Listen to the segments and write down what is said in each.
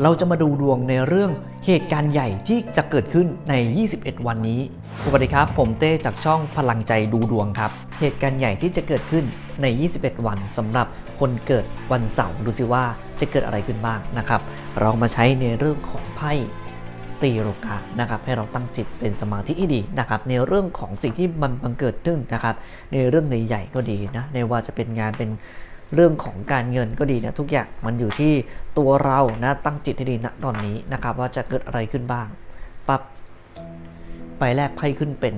เราจะมาดูดวงในเรื่องเหตุการณ์ใหญ่ที่จะเกิดขึ้นใน 21 วันนี้ สวัสดีครับ ผมเต้จากช่องพลังใจดูดวงครับ เหตุการณ์ใหญ่ที่จะเกิดขึ้นใน 21 วันสำหรับคนเกิดวันเสาร์ดูสิว่าจะเกิดอะไรขึ้นบ้างนะครับ เรามาใช้ในเรื่องของไพ่ตีโรกานะครับให้เราตั้งจิตเป็นสมาธิที่ดีนะครับในเรื่องของสิ่งที่มันบังเกิดขึ้นนะครับในเรื่องใหญ่ๆก็ดีนะในว่าจะเป็นงานเป็น เรื่องของการเงินก็ดีนะทุกอย่างมันอยู่ที่ตัวเรานะตั้งจิตให้ดีนะตอนนี้นะครับว่าจะเกิดอะไรขึ้นบ้างปั๊บไปแรกไพ่ขึ้นเป็น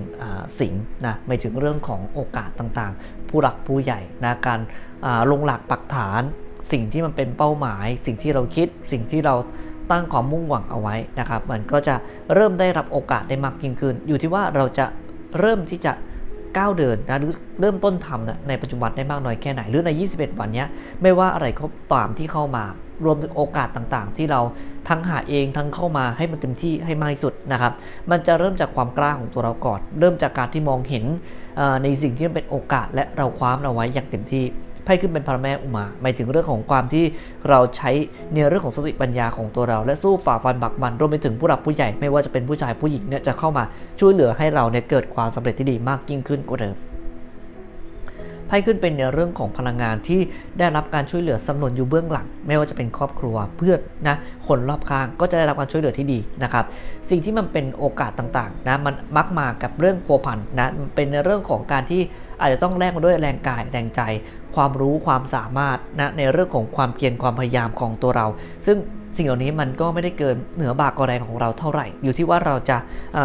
สิงนะหมายถึงเรื่องของโอกาสต่างๆ ผู้หลักผู้ใหญ่นะการาลงหลักปักฐานสิ่งที่มันเป็นเป้าหมาย สิ่งที่เราคิดสิ่งที่เราตั้งความมุ่งหวังเอาไว้นะครับ มันก็จะเริ่มได้รับโอกาสได้มากยิ่งขึ้น อยู่ที่ว่าเราจะเริ่มที่จะ ก้าวเดินนะหรือเริ่มต้นทำนะในปัจจุบันได้มากน้อยแค่ไหน หรือใน 21 วันนี้ไม่ว่าอะไรเขาตามที่เข้ามารวมถึงโอกาสต่างๆ ที่เราทั้งหาเองทั้งเข้ามาให้มันเต็มที่ให้มากที่สุดนะครับ มันจะเริ่มจากความกล้าของตัวเราก่อน เริ่มจากการที่มองเห็นในสิ่งที่มันเป็นโอกาสและเราคว้ามันเอาไว้อย่างเต็มที่ ไพ่ขึ้นเป็นพระแม่อุมาหมายถึงเรื่องของความที่เราใช้ในเรื่องของสติปัญญาของตัวเรา และสู้ฝ่าฟันบักบันรวมไปถึงผู้หลักผู้ใหญ่ไม่ว่าจะเป็นผู้ชายผู้หญิงเนี่ยจะเข้ามาช่วยเหลือให้เราเนี่ยเกิดความสำเร็จที่ดีมากยิ่งขึ้นกว่าเดิม ไพ่ขึ้นเป็นในเรื่องของพลังงานที่ได้รับการช่วยเหลือสำนวนอยู่เบื้องหลัง ไม่ว่าจะเป็นครอบครัวเพื่อนนะคนรอบข้างก็จะได้รับการช่วยเหลือที่ดีนะครับสิ่งที่มันเป็นโอกาสต่างๆนะมันมักมากับเรื่องพัวพันนะเป็นในเรื่องของการที่อาจจะต้องแลกมาด้วยแรงกายแรงใจ ความรู้ความสามารถนะในเรื่องของความเพียรความพยายามของตัวเรา ซึ่ง สิ่งเหล่านี้มันก็ไม่ได้เกินเหนือบากกว่าแรงของเราเท่าไหร่ อยู่ที่ว่าเราจะ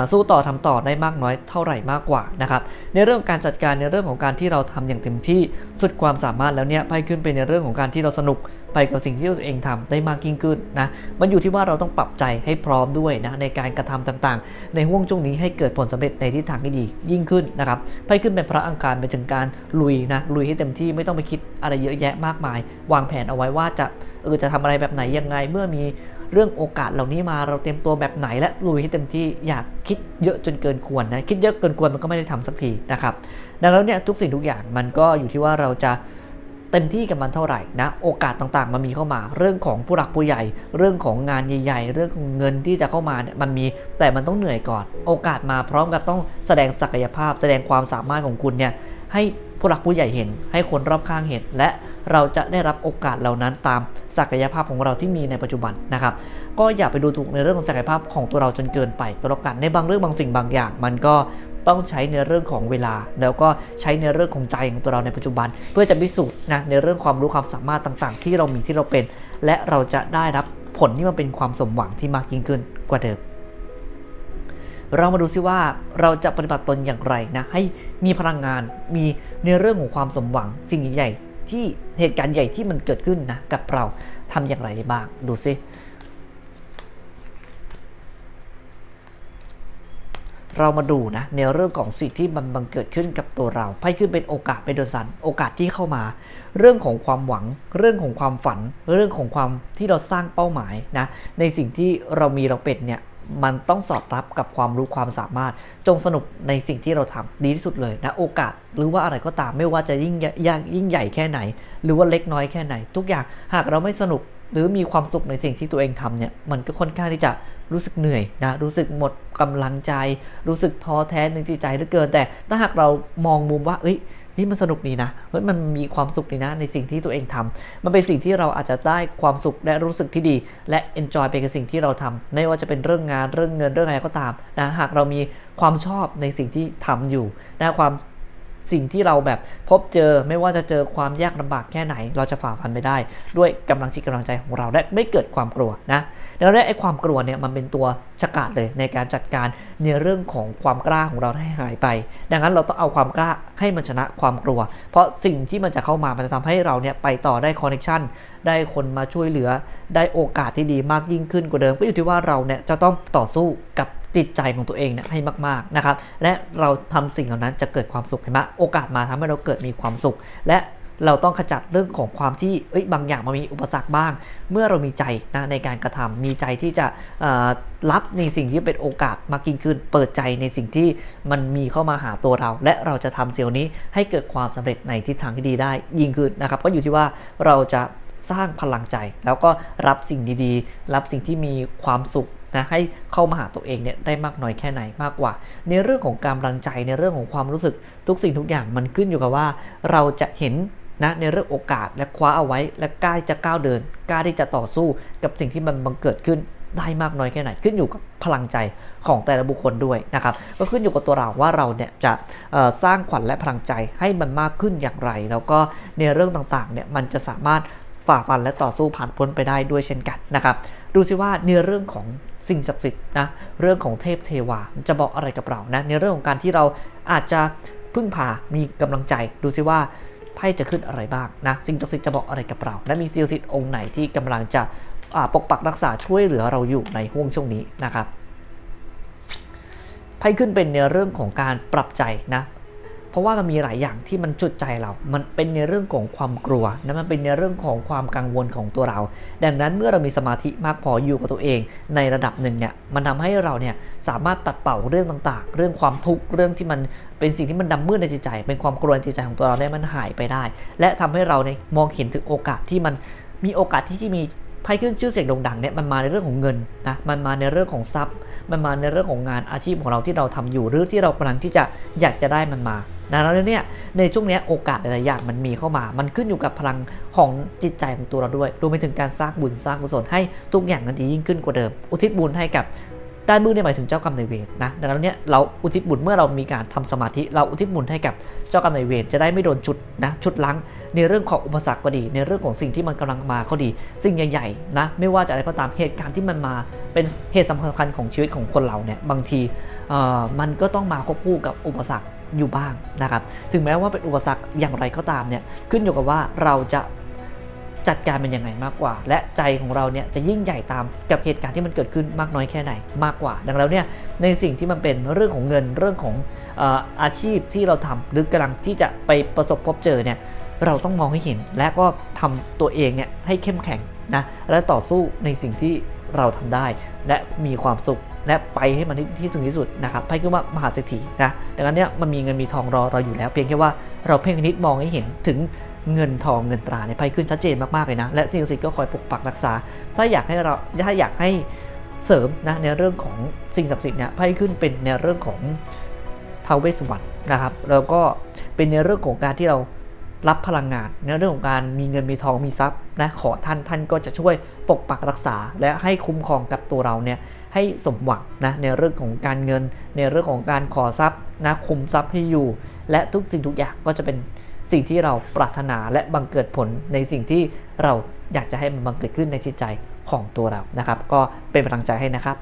าสู้ต่อทำต่อได้มากน้อยเท่าไหร่มากกว่านะครับในเรื่องการจัดการในเรื่องของการที่เราทำอย่างเต็มที่สุดความสามารถแล้วเนี่ยไปขึ้นเป็นในเรื่องของการที่เราสนุก ไปกับสิ่งที่ตัวเองทำได้มากยิ่งขึ้นนะ มันอยู่ที่ว่าเราต้องปรับใจให้พร้อมด้วยนะในการกระทำต่างๆ ในห่วงช่วงนี้ให้เกิดผลสำเร็จในทิศทางที่ดียิ่งขึ้นนะครับไพ่ขึ้นเป็นพระอังคารไปถึงการลุยนะลุยให้เต็มที่ไม่ต้องไปคิดอะไรเยอะแยะมากมาย วางแผนเอาไว้ว่าจะเออจะทำอะไรแบบไหนยังไงเมื่อมีเรื่องโอกาสเหล่านี้มาเราเตรียมตัวแบบไหนและลุยให้เต็มที่อยากคิดเยอะจนเกินควรนะคิดเยอะเกินควรมันก็ไม่ได้ทำสักทีนะครับดังนั้นเนี่ยทุกสิ่งทุกอย่างมันก็อยู่ที่ว่าเราจะ เต็มที่กับมันเท่าไหร่นะโอกาสต่างๆ มันมีเข้ามา เรื่องของผู้หลักผู้ใหญ่ เรื่องของงานใหญ่ๆ เรื่องของเงินที่จะเข้ามาเนี่ยมันมีแต่มันต้องเหนื่อยก่อน โอกาสมาพร้อมกับต้องแสดงศักยภาพ แสดงความสามารถของคุณเนี่ยให้ผู้หลักผู้ใหญ่เห็น ให้คนรอบข้างเห็น และเราจะได้รับโอกาสเหล่านั้นตามศักยภาพของเราที่มีในปัจจุบันนะครับ ก็อย่าไปดูถูกในเรื่องของศักยภาพของตัวเราจนเกินไปตัวละกันในบางเรื่องบางสิ่งบางอย่าง มันก็ ต้องใช้ในเรื่องของเวลา แล้วก็ใช้ในเรื่องของใจของตัวเราในปัจจุบัน เพื่อจะพิสูจน์นะในเรื่องความรู้ความสามารถต่างๆ ที่เรามีที่เราเป็น และเราจะได้รับผลที่มันเป็นความสมหวังที่มากยิ่งขึ้นกว่าเดิมเรามาดูซิว่าเราจะปฏิบัติตนอย่างไรนะให้มีพลังงานมีในเรื่องของความสมหวังสิ่งใหญ่ๆที่เหตุการณ์ใหญ่ที่มันเกิดขึ้นนะกับเราทำอย่างไรได้บ้างดูซิ เรามาดูนะในเรื่องของสิ่งที่มันบังเกิดขึ้นกับตัวเราไพ่ขึ้นเป็นโอกาสเป็นโดสันโอกาสที่เข้ามา เรื่องของความหวัง เรื่องของความฝัน เรื่องของความที่เราสร้างเป้าหมายนะในสิ่งที่เรามีเราเป็นเนี่ยมันต้องสอดรับกับความรู้ความสามารถ จงสนุกในสิ่งที่เราทำดีที่สุดเลยนะโอกาสหรือว่าอะไรก็ตามไม่ว่าจะยิ่งใหญ่ยิ่งใหญ่แค่ไหน หรือว่าเล็กน้อยแค่ไหน ทุกอย่างหากเราไม่สนุกหรือมีความสุขในสิ่งที่ตัวเองทำเนี่ยมันก็ค่อนข้างที่จะ รู้สึกเหนื่อยนะรู้สึกหมดกำลังใจ รู้สึกท้อแท้ในจิตใจเหลือเกิน แต่ถ้าหากเรามองมุมว่าเอ้ยนี่มันสนุกดีนะเฮ้ยมันมีความสุขดีนะในสิ่งที่ตัวเองทำมันเป็นสิ่งที่เราอาจจะได้ความสุขและรู้สึกที่ดี และ enjoy ไปกับสิ่งที่เราทำไม่ว่าจะเป็นเรื่องงานเรื่องเงินเรื่องอะไรก็ตามนะหากเรามีความชอบในสิ่งที่ทำอยู่นะความ สิ่งที่เราแบบพบเจอไม่ว่าจะเจอความยากลำบากแค่ไหน เราจะฝ่าฟันไปได้ ด้วยกำลังจิตกำลังใจของเราและไม่เกิดความกลัวนะดังนั้นไอ้ความกลัวเนี่ยมันเป็นตัวฉกาดเลยในการจัดการในเรื่องของความกล้าของเราให้หายไป ดังนั้นเราต้องเอาความกล้าให้มันชนะความกลัว เพราะสิ่งที่มันจะเข้ามามันจะทำให้เราเนี่ยไปต่อได้คอนเนคชันได้คนมาช่วยเหลือ ได้โอกาสที่ดีมากยิ่งขึ้นกว่าเดิมก็อยู่ที่ว่าเราเนี่ยจะต้องต่อสู้กับ จิตใจของตัวเองเนี่ยให้มากๆนะครับ และเราทำสิ่งเหล่านั้นจะเกิดความสุขเห็นไหมโอกาสมาทำให้เราเกิดมีความสุข และเราต้องขจัดเรื่องของความที่เอ้ยบางอย่างมันมีอุปสรรคบ้าง เมื่อเรามีใจนะในการกระทำมีใจที่จะรับในสิ่งที่เป็นโอกาสมากยิ่งขึ้น เปิดใจในสิ่งที่มันมีเข้ามาหาตัวเรา และเราจะทำสิ่งนี้ให้เกิดความสำเร็จในทิศทางที่ดีได้ยิ่งขึ้นนะครับ ก็อยู่ที่ว่าเราจะสร้างพลังใจ แล้วก็รับสิ่งดีๆ รับสิ่งที่มีความสุข นะให้เข้ามาหาตัวเองเนี่ยได้มากน้อยแค่ไหนมากกว่า ในเรื่องของกำลังใจในเรื่องของความรู้สึกทุกสิ่งทุกอย่างมันขึ้นอยู่กับว่า เราจะเห็นนะในเรื่องโอกาสและคว้าเอาไว้ และกล้าที่จะก้าวเดินกล้าที่จะต่อสู้กับสิ่งที่มันบังเกิดขึ้นได้มากน้อยแค่ไหนขึ้นอยู่กับพลังใจของแต่ละบุคคลด้วยนะครับก็ขึ้นอยู่กับตัวเราว่าเราเนี่ยจะสร้างขวัญและพลังใจให้มันมากขึ้นอย่างไร แล้วก็ในเรื่องต่างๆเนี่ยมันจะสามารถฝ่าฟันและต่อสู้ผ่านพ้นไปได้ด้วยเช่นกันนะครับดูสิว่าในเรื่องของ สิ่งศักดิ์สิทธิ์นะเรื่องของเทพเทวาจะบอกอะไรกับเรานะในเรื่องของการที่เราอาจจะพึ่งพามีกำลังใจดูสิว่าไพ่จะขึ้นอะไรบ้างนะสิ่งศักดิ์สิทธิ์จะบอกอะไรกับเรา และมีสิ่งศักดิ์สิทธิ์องค์ไหนที่กำลังจะปกปักรักษาช่วยเหลือเราอยู่ในห่วงช่วงนี้นะครับไพ่ขึ้นเป็นในเรื่องของการปรับใจนะ เพราะว่ามันมีหลายอย่างที่มันจุดใจเรา มันเป็นในเรื่องของความกลัวนะมันเป็นในเรื่องของความกังวลของตัวเรา ดังนั้นเมื่อเรามีสมาธิมากพออยู่กับตัวเอง ในระดับหนึ่งเนี่ย มันทำให้เราเนี่ยสามารถปัดเป่าเรื่องต่างๆ เรื่องความทุกข์ เรื่องที่มันเป็นสิ่งที่มันดำมืดในจิตใจ เป็นความกลัวในจิตใจของตัวเราเนี่ยมันหายไปได้ และทำให้เราเนี่ยมองเห็นถึงโอกาสที่มันมีโอกาสที่จะมีไพ่ขึ้นชื่อเสียงโด่งดังเนี่ยมันมาในเรื่องของเงินนะมันมาในเรื่องของทรัพย์ มันมาในเรื่องของงานอาชีพของเราที่เราทำอยู่หรือที่เรากำลังที่จะอยากจะได้มันมา นะแล้วเนี่ยในช่วงนี้โอกาสหลายๆอย่างมันมีเข้ามา มันขึ้นอยู่กับพลังของจิตใจของตัวเราด้วยรวมไปถึงการสร้างบุญสร้างกุศลให้ทุกอย่างนั้นดียิ่งขึ้นกว่าเดิม อุทิศบุญให้กับด้านมือเนี่ยหมายถึงเจ้ากรรมนายเวรนะดังนั้นเนี่ยเราอุทิศบุญเมื่อเรามีการทำสมาธิเราอุทิศบุญให้กับเจ้ากรรมนายเวรจะได้ไม่โดนชุดนะชุดลังในเรื่องของอุปสรรคก็ดี ในเรื่องของสิ่งที่มันกำลังมาก็ดี สิ่งใหญ่ๆนะไม่ว่าจะอะไรก็ตามเหตุการณ์ที่มันมาเป็นเหตุสำคัญของชีวิตของคนเราเนี่ยบางทีเอ่อมันก็ต้องมาควบคู่กับอุปสรรค อยู่บ้างนะครับ ถึงแม้ว่าเป็นอุปสรรคอย่างไรก็ตามเนี่ยขึ้นอยู่กับว่าเราจะจัดการมันยังไงมากกว่า และใจของเราเนี่ยจะยิ่งใหญ่ตามกับเหตุการณ์ที่มันเกิดขึ้นมากน้อยแค่ไหนมากกว่า ดังนั้นเนี่ยในสิ่งที่มันเป็นเรื่องของเงินเรื่องของอออาชีพที่เราทำหรือกำลังที่จะไปประสบพบเจอเนี่ยเราต้องมองให้เห็น และก็ทำตัวเองเนี่ยให้เข้มแข็งนะและต่อสู้ในสิ่งที่เราทำได้ และมีความสุข และไปให้มันที่ที่ถึงที่สุดนะครับไพ่คือว่ามหาเศรษฐีนะดังนั้นเนี่ยมันมีเงินมีทองรอเราอยู่แล้ว เพียงแค่ว่าเราเพ่งนิดมองให้เห็นถึงเงินทองเงินตราในไพ่ขึ้นชัดเจนมากๆเลยนะ และสิ่งศักดิ์สิทธิ์ก็คอยปกปักรักษา ถ้าอยากให้เราถ้าอยากให้เสริมนะในเรื่องของสิ่งศักดิ์สิทธิ์เนี่ยไพ่ขึ้นเป็นในเรื่องของทาวเวสวรรณนะครับแล้วก็เป็นในเรื่องของการที่เรารับพลังงานในเรื่องของการมีเงินมีทองมีทรัพย์นะขอท่านท่านก็จะช่วยปกปักรักษา และให้คุ้มครองกับตัวเราเนี่ย ให้สมหวังนะในเรื่องของการเงิน ในเรื่องของการขอทรัพย์นะคุมทรัพย์ให้อยู่ และทุกสิ่งทุกอย่างก็จะเป็นสิ่งที่เราปรารถนาและบังเกิดผลในสิ่งที่เราอยากจะให้มันบังเกิดขึ้นในจิตใจของตัวเรานะครับ ก็เป็นกำลังใจให้นะครับ